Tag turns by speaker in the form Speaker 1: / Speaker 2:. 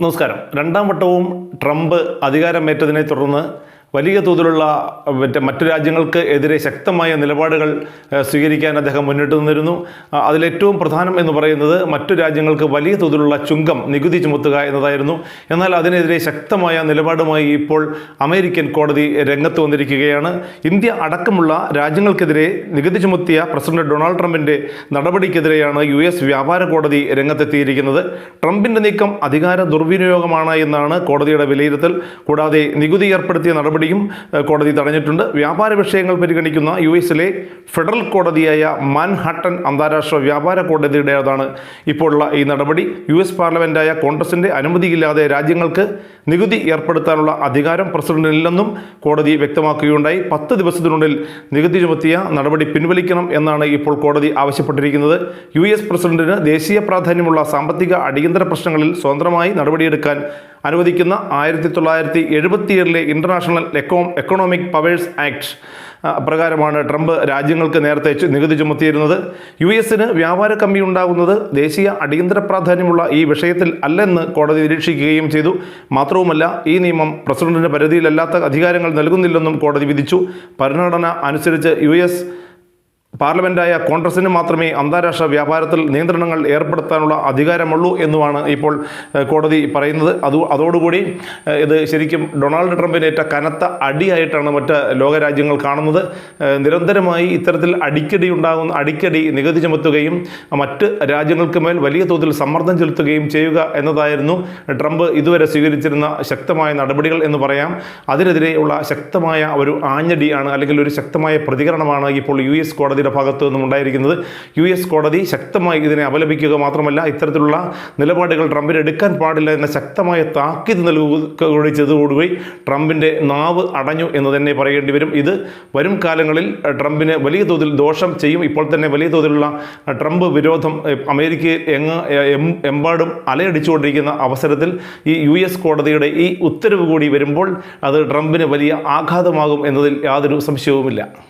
Speaker 1: നമസ്കാരം. രണ്ടാം വട്ടവും ട്രംപ് അധികാരമേറ്റതിനെ തുടർന്ന് വലിയ തോതിലുള്ള മറ്റേ മറ്റു രാജ്യങ്ങൾക്ക് എതിരെ ശക്തമായ നിലപാടുകൾ സ്വീകരിക്കാൻ അദ്ദേഹം മുന്നിട്ട് നിന്നിരുന്നു. അതിലേറ്റവും പ്രധാനം എന്ന് പറയുന്നത് മറ്റു രാജ്യങ്ങൾക്ക് വലിയ തോതിലുള്ള ചുങ്കം നികുതി ചുമത്തുക എന്നതായിരുന്നു. എന്നാൽ അതിനെതിരെ ശക്തമായ നിലപാടുമായി ഇപ്പോൾ അമേരിക്കൻ കോടതി രംഗത്ത് വന്നിരിക്കുകയാണ്. ഇന്ത്യ അടക്കമുള്ള രാജ്യങ്ങൾക്കെതിരെ നികുതി ചുമത്തിയ പ്രസിഡന്റ് ഡൊണാൾഡ് ട്രംപിന്റെ നടപടിക്കെതിരെയാണ് യു എസ് വ്യാപാര കോടതി രംഗത്തെത്തിയിരിക്കുന്നത്. ട്രംപിന്റെ നീക്കം അധികാര ദുർവിനിയോഗമാണ് എന്നാണ് കോടതിയുടെ വിലയിരുത്തൽ. കൂടാതെ നികുതി ഏർപ്പെടുത്തിയ നടപടിയും കോടതി തടഞ്ഞിട്ടുണ്ട്. വ്യാപാര വിഷയങ്ങൾ പരിഗണിക്കുന്ന യു എസിലെ ഫെഡറൽ കോടതിയായ മാൻഹട്ടൻ അന്താരാഷ്ട്ര വ്യാപാര കോടതിയുടേതാണ് ഇപ്പോഴുള്ള ഈ നടപടി. യു എസ് പാർലമെന്റായ കോൺഗ്രസിന്റെ അനുമതിയില്ലാതെ രാജ്യങ്ങൾക്ക് നികുതി ഏർപ്പെടുത്താനുള്ള അധികാരം പ്രസിഡന്റിനില്ലെന്നും കോടതി വ്യക്തമാക്കുകയുണ്ടായി. പത്ത് ദിവസത്തിനുള്ളിൽ നികുതി ചുമത്തിയ നടപടി പിൻവലിക്കണം എന്നാണ് ഇപ്പോൾ കോടതി ആവശ്യപ്പെട്ടിരിക്കുന്നത്. യു എസ് പ്രസിഡന്റിന് ദേശീയ പ്രാധാന്യമുള്ള സാമ്പത്തിക അടിയന്തര പ്രശ്നങ്ങളിൽ സ്വതന്ത്രമായി നടപടിയെടുക്കാൻ അനുവദിക്കുന്ന ആയിരത്തി തൊള്ളായിരത്തി എഴുപത്തിയേഴിലെ international eco economic powers act പ്രകാരമാണ് ട്രംപ് രാജ്യങ്ങൾക്ക് നേരത്തെ നികുതി ചുമത്തിയിരുന്നത്. യു എസിന് വ്യാപാര കമ്മി ഉണ്ടാകുന്നത് ദേശീയ അടിയന്തര പ്രാധാന്യമുള്ള ഈ വിഷയത്തിൽ അല്ലെന്ന് കോടതി നിരീക്ഷിക്കുകയും ചെയ്തു. മാത്രവുമല്ല ഈ നിയമം പ്രസിഡന്റിന് പരിധിയിലല്ലാത്ത അധികാരങ്ങൾ നൽകുന്നില്ലെന്നും കോടതി വിധിച്ചു. ഭരണഘടന അനുസരിച്ച് യു പാർലമെന്റായ കോൺഗ്രസിന് മാത്രമേ അന്താരാഷ്ട്ര വ്യാപാരത്തിൽ നിയന്ത്രണങ്ങൾ ഏർപ്പെടുത്താനുള്ള അധികാരമുള്ളൂ എന്നുമാണ് ഇപ്പോൾ കോടതി പറയുന്നത്. അത് അതോടുകൂടി ഇത് ശരിക്കും ഡൊണാൾഡ് ട്രംപിനേറ്റ കനത്ത അടിയായിട്ടാണ് മറ്റ് ലോകരാജ്യങ്ങൾ കാണുന്നത്. നിരന്തരമായി ഇത്തരത്തിൽ അടിക്കടി ഉണ്ടാകുന്ന അടിക്കടി നികുതി ചുമത്തുകയും മറ്റ് രാജ്യങ്ങൾക്ക് മേൽ വലിയ തോതിൽ സമ്മർദ്ദം ചെലുത്തുകയും ചെയ്യുക എന്നതായിരുന്നു ട്രംപ് ഇതുവരെ സ്വീകരിച്ചിരുന്ന ശക്തമായ നടപടികൾ എന്ന് പറയാം. അതിനെതിരെയുള്ള ശക്തമായ ഒരു ആഞ്ഞടിയാണ് അല്ലെങ്കിൽ ഒരു ശക്തമായ പ്രതികരണമാണ് ഇപ്പോൾ യു എസ് കോടതിയുടെ ഭാഗത്തു നിന്നും ഉണ്ടായിരിക്കുന്നത് യു എസ് കോടതി ശക്തമായി ഇതിനെ അപലപിക്കുക മാത്രമല്ല ഇത്തരത്തിലുള്ള നിലപാടുകൾ ട്രംപിന് എടുക്കാൻ പാടില്ല എന്ന ശക്തമായ താക്കീത് നൽകുക കൂടി ട്രംപിന്റെ നാവ് അടഞ്ഞു എന്ന് തന്നെ പറയേണ്ടി വരും. ഇത് വരും കാലങ്ങളിൽ ട്രംപിന് വലിയ തോതിൽ ദോഷം ചെയ്യും. ഇപ്പോൾ തന്നെ വലിയ തോതിലുള്ള ട്രംപ് വിരോധം അമേരിക്കയിൽ എങ്ങ് എമ്പാടും അലയടിച്ചുകൊണ്ടിരിക്കുന്ന അവസരത്തിൽ ഈ യു എസ് കോടതിയുടെ ഈ ഉത്തരവ് കൂടി വരുമ്പോൾ അത് ട്രംപിന് വലിയ ആഘാതമാകും എന്നതിൽ യാതൊരു സംശയവുമില്ല.